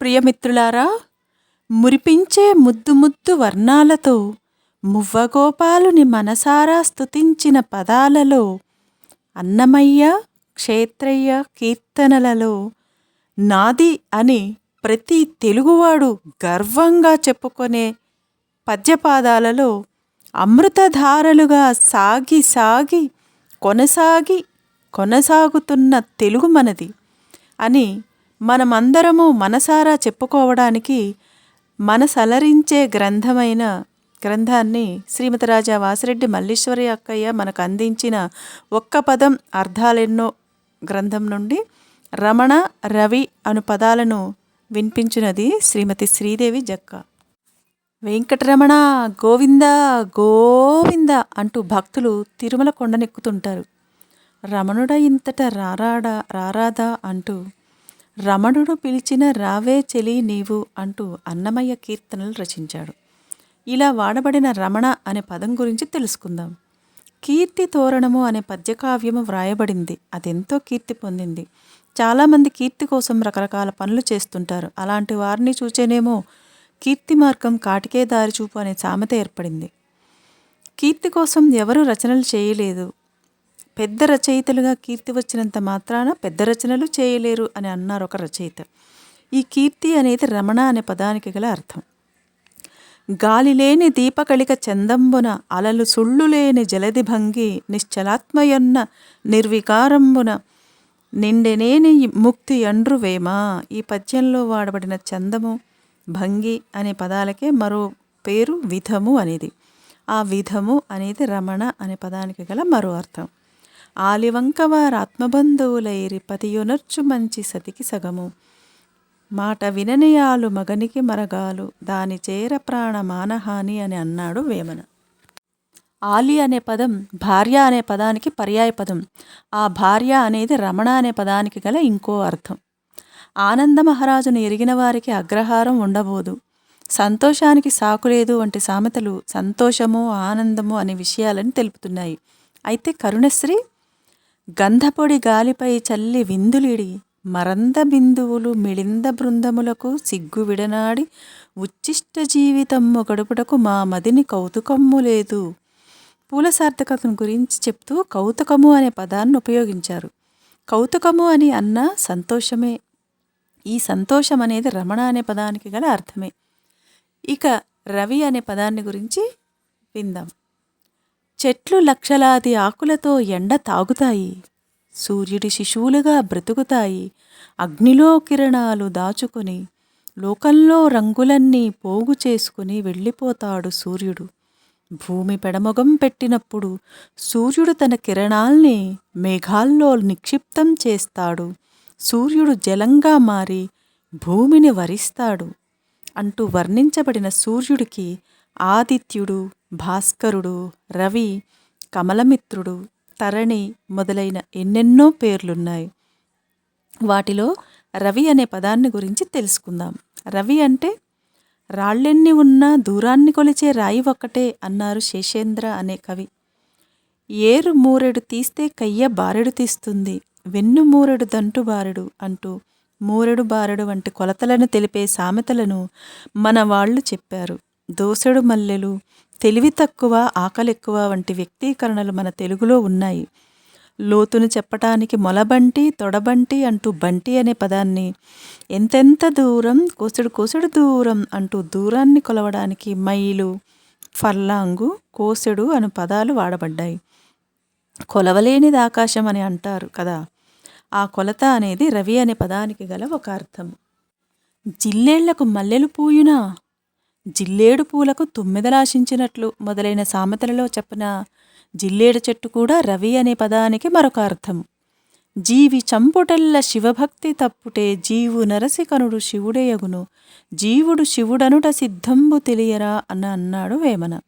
ప్రియమిత్రులారా మురిపించే ముద్దు ముద్దు వర్ణాలతో మువ్వగోపాలుని మనసారా స్తుతించిన పదాలలో అన్నమయ్య క్షేత్రయ్య కీర్తనలలో నాది అని ప్రతి తెలుగువాడు గర్వంగా చెప్పుకునే పద్యపాదాలలో అమృతధారలుగా సాగి సాగి కొనసాగి కొనసాగుతున్న తెలుగు మనది అని మనమందరము మనసారా చెప్పుకోవడానికి మనసలరించే గ్రంథమైన గ్రంథాన్ని శ్రీమతి రాజా వాసిరెడ్డి మల్లీశ్వరి అక్కయ్య మనకు అందించిన ఒక్క పదం అర్థాలెన్నో గ్రంథం నుండి రమణ రవి అను పదాలను వినిపించినది శ్రీమతి శ్రీదేవి జక్క. వెంకటరమణ గోవింద గోవింద అంటూ భక్తులు తిరుమల కొండనెక్కుతుంటారు. రమణుడ ఇంతట రారాడా రారాదా అంటూ రమణుడు పిలిచిన రావే చెలి నీవు అంటూ అన్నమయ్య కీర్తనలు రచించాడు. ఇలా వాడబడిన రమణ అనే పదం గురించి తెలుసుకుందాం. కీర్తి తోరణము అనే పద్యకావ్యము వ్రాయబడింది. అదెంతో కీర్తి పొందింది. చాలామంది కీర్తి కోసం రకరకాల పనులు చేస్తుంటారు. అలాంటి వారిని చూచేనేమో కీర్తి మార్గం కాటికే దారి చూపు అనే సామెత ఏర్పడింది. కీర్తి కోసం ఎవరు రచనలు చేయలేదు. పెద్ద రచయితలుగా కీర్తి వచ్చినంత మాత్రాన పెద్ద రచనలు చేయలేరు అని అన్నారు ఒక రచయిత. ఈ కీర్తి అనేది రమణ అనే పదానికి గల అర్థం. గాలిలేని దీపకళిక చందంబున అలలు సుళ్ళు లేని జలది భంగి నిశ్చలాత్మయన్న నిర్వికారంబున నిండెనేని ముక్తి అండ్రు వేమా ఈ పద్యంలో వాడబడిన చందము భంగి అనే పదాలకే మరో పేరు విధము అనేది. ఆ విధము అనేది రమణ అనే పదానికి గల మరో అర్థం. ఆలివంకవారు ఆత్మబంధువులైరి పతియునర్చు మంచి సతికి సగము. మాట విననియాలు మగనికి మరగాలు దాని చేర ప్రాణ మానహాని అని అన్నాడు వేమన. ఆలి అనే పదం భార్య అనే పదానికి పర్యాయ పదం. ఆ భార్య అనేది రమణ అనే పదానికి గల ఇంకో అర్థం. ఆనంద మహారాజును ఎరిగిన వారికి అగ్రహారం ఉండబోదు. సంతోషానికి సాకులేదు వంటి సామెతలు సంతోషము ఆనందము అనే విషయాలని తెలుపుతున్నాయి. అయితే కరుణశ్రీ గంధపొడి గాలిపై చల్లి విందులిడి మరంద బిందువులు మిళింద బృందములకు సిగ్గు విడనాడి ఉచ్చిష్ట జీవితమ్ము గడుపుటకు మా మదిని కౌతుకమ్ము లేదు. పూల సార్థకతను గురించి చెప్తూ కౌతుకము అనే పదాన్ని ఉపయోగించారు. కౌతుకము అని అన్న సంతోషమే. ఈ సంతోషం అనేది రమణ అనే పదానికి గల అర్థమే. ఇక రవి అనే పదాన్ని గురించి విందాం. చెట్లు లక్షలాది ఆకులతో ఎండ తాగుతాయి. సూర్యుడి శిశువులుగా బ్రతుకుతాయి. అగ్నిలో కిరణాలు దాచుకొని లోకంలో రంగులన్నీ పోగు చేసుకుని వెళ్ళిపోతాడు సూర్యుడు. భూమి పెడమొగం పెట్టినప్పుడు సూర్యుడు తన కిరణాల్ని మేఘాల్లో నిక్షిప్తం చేస్తాడు. సూర్యుడు జలంగా మారి భూమిని వరిస్తాడు. అంటూ వర్ణించబడిన సూర్యుడికి ఆదిత్యుడు భాస్కరుడు రవి కమలమిత్రుడు తరణి మొదలైన ఎన్నెన్నో పేర్లున్నాయి. వాటిలో రవి అనే పదాన్ని గురించి తెలుసుకుందాం. రవి అంటే రాళ్ళెన్ని ఉన్నా దూరాన్ని కొలిచే రాయి ఒక్కటే అన్నారు శేషేంద్ర అనే కవి. ఏరు మూరెడు తీస్తే కయ్య బారెడు తీస్తుంది వెన్ను మూరెడు దంటు బారెడు అంటూ మూరెడు బారెడు వంటి కొలతలను తెలిపే సామెతలను మన వాళ్ళు చెప్పారు. దోసెడు మల్లెలు తెలివి తక్కువ ఆకలెక్కువ వంటి వ్యక్తీకరణలు మన తెలుగులో ఉన్నాయి. లోతును చెప్పటానికి మొలబంటి తొడబంటి అంటూ బంటి అనే పదాన్ని ఎంతెంత దూరం కోసడు కోసెడు దూరం అంటూ దూరాన్ని కొలవడానికి మైలు ఫర్లాంగు కోసెడు అను పదాలు వాడబడ్డాయి. కొలవలేనిది ఆకాశం అని అంటారు కదా. ఆ కొలత అనేది రవి అనే పదానికి గల ఒక అర్థం. జిల్లేళ్ళకు మల్లెలు పూయునా? జిల్లేడు పూలకు తుమ్మెదలాశించినట్లు మొదలైన సామెతలలో చెప్పిన జిల్లేడు చెట్టు కూడా రవి అనే పదానికి మరొక అర్థం. జీవి చంపుటల్ల శివభక్తి తప్పుటే జీవు నరసికనుడు శివుడేయగును జీవుడు శివుడనుట సిద్ధంబు తెలియరా అన్న అన్నాడు వేమన.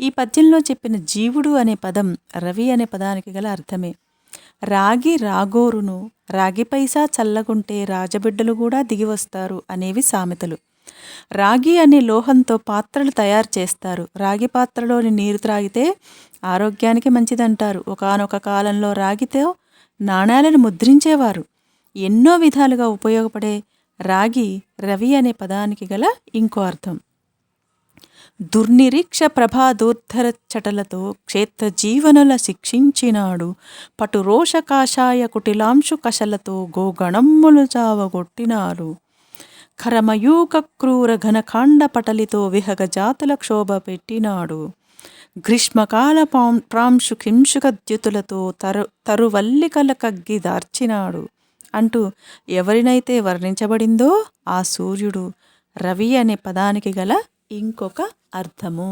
ఈ పద్యంలో చెప్పిన జీవుడు అనే పదం రవి అనే పదానికి గల అర్థమే. రాగి రాగోరును రాగి పైసా చల్లగుంటే రాజబిడ్డలు కూడా దిగివస్తారు అనేవి సామెతలు. రాగి అనే లోహంతో పాత్రలు తయారు చేస్తారు. రాగి పాత్రలోని నీరు త్రాగితే ఆరోగ్యానికి మంచిదంటారు. ఒకానొక కాలంలో రాగితో నాణేలను ముద్రించేవారు. ఎన్నో విధాలుగా ఉపయోగపడే రాగి రవి అనే పదానికి గల ఇంకో అర్థం. దుర్నిరీక్ష ప్రభాదూర్ధర చటలతో క్షేత్ర జీవనుల శిక్షించినాడు. పటు రోషకాషాయ కుటిలాంశు కషలతో గోగణమ్ములు చావగొట్టినారు ఖరమయూక క్రూర ఘనకాండ పటలితో విహగ జాతుల క్షోభ పెట్టినాడు గ్రీష్మకాల పాం ప్రాంశు కింశుకద్యుతులతో తరు తరువల్లికల కగ్గి దార్చినాడు అంటూ ఎవరినైతే వర్ణించబడిందో ఆ సూర్యుడు రవి అనే పదానికి గల ఇంకొక అర్థము.